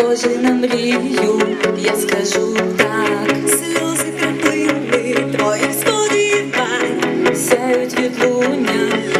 схоже на мрію, я скажу так, сльози краплини твоїх сподівань сяють від луня.